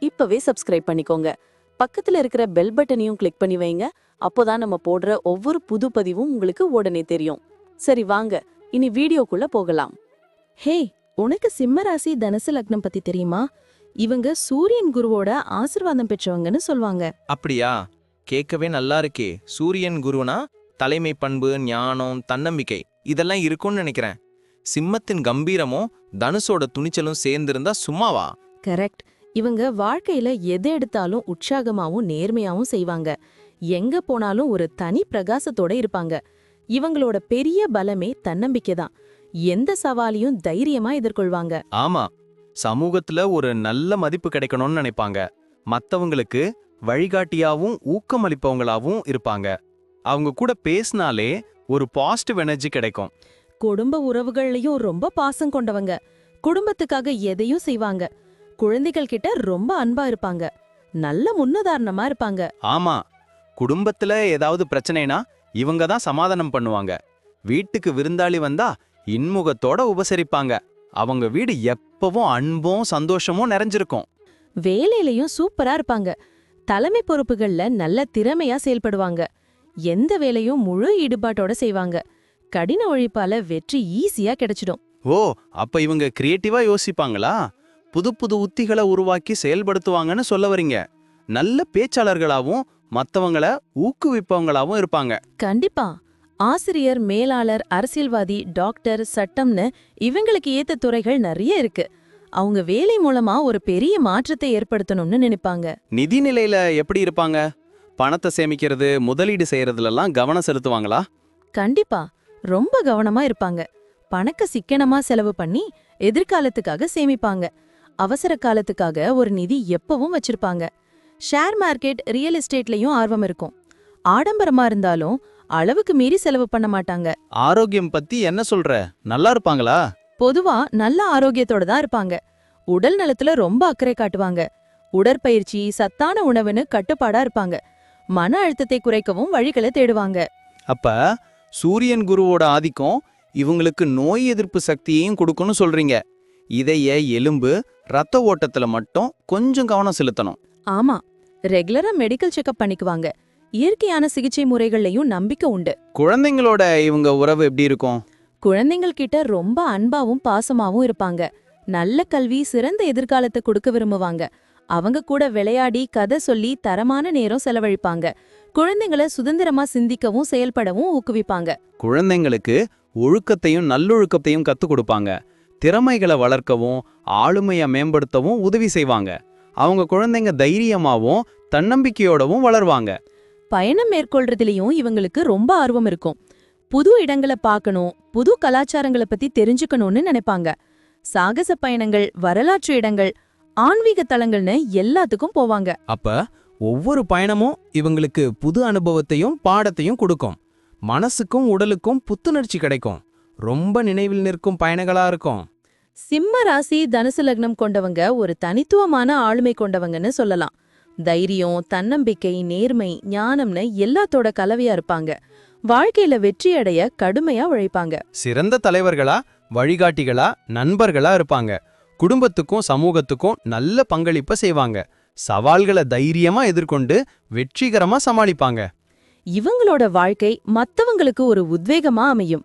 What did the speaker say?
இப்பவே சப்ஸ்கிரைப் பண்ணிக்கோங்க. பக்கத்துல இருக்கிற பெல் பட்டனையும் கிளிக் பண்ணி வைங்க. அப்போதான் நம்ம போடுற ஒவ்வொரு புது பதிவும் உங்களுக்கு உடனே தெரியும். சரி வாங்க. இனி வீடியோக்குள்ள போகலாம். ஹே உனக்கு சிம்ம ராசி தனுசு லக்னம் பத்தி தெரியுமா? இவங்க சூரியன் குருவோட ஆசிர்வாதம் பெற்றவங்கன்னு சொல்லுவாங்க. அப்படியா? கேட்கவே நல்லா இருக்கே. சூரியன் குருனா தலைமை பண்பு ஞானம் தன்னம்பிக்கை இதெல்லாம் இருக்கும்னு நினைக்கிறேன். சிம்மத்தின் கம்பீரமும் தனுஷோட துணிச்சலும் சேர்ந்திருந்தா சும்மாவா? கரெக்ட் இவங்க வாழ்க்கையில எதை எடுத்தாலும் உற்சாகமாவும் நேர்மையாவும் செய்வாங்க. எங்க போனாலும் ஒரு தனி பிரகாசத்தோட இருப்பாங்க. இவங்களோட பெரிய பலமே தன்னம்பிக்கை தான். எந்த சவாலையும் தைரியமா எதிர்கொள்வாங்க. ஆமா. சமூகத்துல ஒரு நல்ல மதிப்பு கிடைக்கணும்னு நினைப்பாங்க. மத்தவங்களுக்கு வழிகாட்டியாவும் ஊக்கமளிப்பவங்களாவும் இருப்பாங்க. அவங்க கூட பேசினாலே ஒரு பாசிட்டிவ் எனர்ஜி கிடைக்கும். குடும்ப உறவுகள்லயும் ரொம்ப பாசம் கொண்டவங்க. குடும்பத்துக்காக எதையும் செய்வாங்க. குழந்தைகள் கிட்ட ரொம்ப அன்பா இருப்பாங்க. நல்ல முன்னுதாரணமா இருப்பாங்க. ஆமா. குடும்பத்துல ஏதாவது பிரச்சனைனா இவங்க தான் சமாதானம் பண்ணுவாங்க. வீட்டுக்கு விருந்தாளி வந்தா இன்முகத்தோட உபசரிப்பாங்க. அவங்க வீடு எப்பவும் அன்பும் சந்தோஷமும் நிறைஞ்சிருக்கும். வேலையிலயும் சூப்பரா இருப்பாங்க. தலைமை பொறுப்புகள்ல நல்ல திறமையா செயல்படுவாங்க. எந்த வேலையும் முழு ஈடுபாட்டோட செய்வாங்க. கடின உழைப்பால வெற்றி ஈஸியா கிடைச்சிடும். ஓ அப்ப இவங்க கிரியேட்டிவா யோசிப்பாங்களா? புது புது உத்திகளை உருவாக்கி செயல்படுத்துவாங்கன்னு சொல்ல வரீங்க. நல்ல பேச்சாளர்களாவும் மத்தவங்கள ஊக்குவிப்பவங்களாவும் இருப்பாங்க. கண்டிப்பா. ஆசிரியர் மேலாளர் அரசியல்வாதி டாக்டர் சட்டம்னு இவங்களுக்கு ஏத்த துறைகள் நிறைய இருக்கு. அவங்க வேலை மூலமா ஒரு பெரிய மாற்றத்தை ஏற்படுத்தணும்னு நினைப்பாங்க. நிதி நிலையில எப்படி இருப்பாங்க? பணத்தை சேமிக்கிறது முதலீடு செய்யறதுலலாம் கவனம் செலுத்துவாங்களா? கண்டிப்பா. ரொம்ப கவனமா இருப்பாங்க. பணக்க சிக்கனமா செலவு பண்ணி எதிர்காலத்துக்காக சேமிப்பாங்க. அவசர காலத்துக்காக ஒரு நிதி எப்பவும் வச்சிருப்பாங்க. ஷேர் மார்க்கெட் ரியல் எஸ்டேட்லயும் ஆர்வம் இருக்கும். ஆடம்பரமா இருந்தாலும் அளவுக்கு மீறி செலவு பண்ண மாட்டாங்க. ஆரோக்கியம் பத்தி என்ன சொல்ற? நல்லா இருப்பாங்களா? பொதுவா நல்ல ஆரோக்கியத்தோட தான் இருப்பாங்க. உடல் நலத்துல ரொம்ப அக்கறை காட்டுவாங்க. உடற்பயிற்சி சத்தான உணவுன்னு கட்டுப்பாடா இருப்பாங்க. மன அழுத்தத்தை குறைக்கவும் வழிகளை தேடுவாங்க. அப்ப சூரியன் குருவோட ஆதிக்கம் இவங்களுக்கு நோய் எதிர்ப்பு சக்தியையும் கொடுக்கும்னு சொல்றீங்க. இதய எலும்பு ரத்த ஓட்டத்துல மட்டும் கொஞ்சம் கவனம் செலுத்தணும். ஆமா ரெகுலரா மெடிக்கல் செக்கப் பண்ணிக்குவாங்க. இயற்கையான சிகிச்சை முறைகள்லயும் நம்பிக்கை உண்டு. குழந்தைங்களோட இவங்க உறவு எப்படி இருக்கும்? குழந்தைங்கள் கிட்ட ரொம்ப அன்பாவும் பாசமாவும் இருப்பாங்க. நல்ல கல்வி சிறந்த எதிர்காலத்தை கொடுக்க விரும்புவாங்க. அவங்க கூட விளையாடி கதை சொல்லி தரமான நேரம் செலவழிப்பாங்க. குழந்தைங்கள சுதந்திரமா சிந்திக்கவும் செயல்படவும் ஊக்குவிப்பாங்க. குழந்தைங்களுக்கு ஒழுக்கத்தையும் நல்லொழுக்கத்தையும் கத்துக் கொடுப்பாங்க. திறமைகளை வளர்க்கவும் ஆளுமையை மேம்படுத்தவும் உதவி செய்வாங்க. அவங்க குழந்தைங்க தைரியமாவும் தன்னம்பிக்கையோடவும் வளருவாங்க. பயணம் மேற்கொள்றதுலயும் இவங்களுக்கு ரொம்ப ஆர்வம் இருக்கும். புது இடங்களை பார்க்கணும் புது கலாச்சாரங்களை பத்தி தெரிஞ்சுக்கணும்னு நினைப்பாங்க. சாகச பயணங்கள் வரலாற்று இடங்கள் ஆன்மீக தலங்கள்னு எல்லாத்துக்கும் போவாங்க. அப்ப ஒவ்வொரு பயணமும் இவங்களுக்கு புது அனுபவத்தையும் பாடத்தையும் கொடுக்கும். மனசுக்கும் உடலுக்கும் புத்துணர்ச்சி கிடைக்கும். ரொம்ப நினைவில் நிற்கும் பயணங்களா இருக்கும். சிம்ம ராசி தனுசு லக்னம் கொண்டவங்க ஒரு தனித்துவமான ஆளுமை கொண்டவங்கன்னு சொல்லலாம். தைரியம் தன்னம்பிக்கை நேர்மை ஞானம்னு எல்லாத்தோட கலவையா இருப்பாங்க. வாழ்க்கையில வெற்றி அடைய கடுமையா உழைப்பாங்க. சிறந்த தலைவர்களா வழிகாட்டிகளா நண்பர்களா இருப்பாங்க. குடும்பத்துக்கும் சமூகத்துக்கும் நல்ல பங்களிப்ப செய்வாங்க. சவால்களை தைரியமா எதிர்கொண்டு வெற்றிகரமா சமாளிப்பாங்க. இவங்களோட வாழ்க்கை மத்தவங்களுக்கு ஒரு உத்வேகமா அமையும்.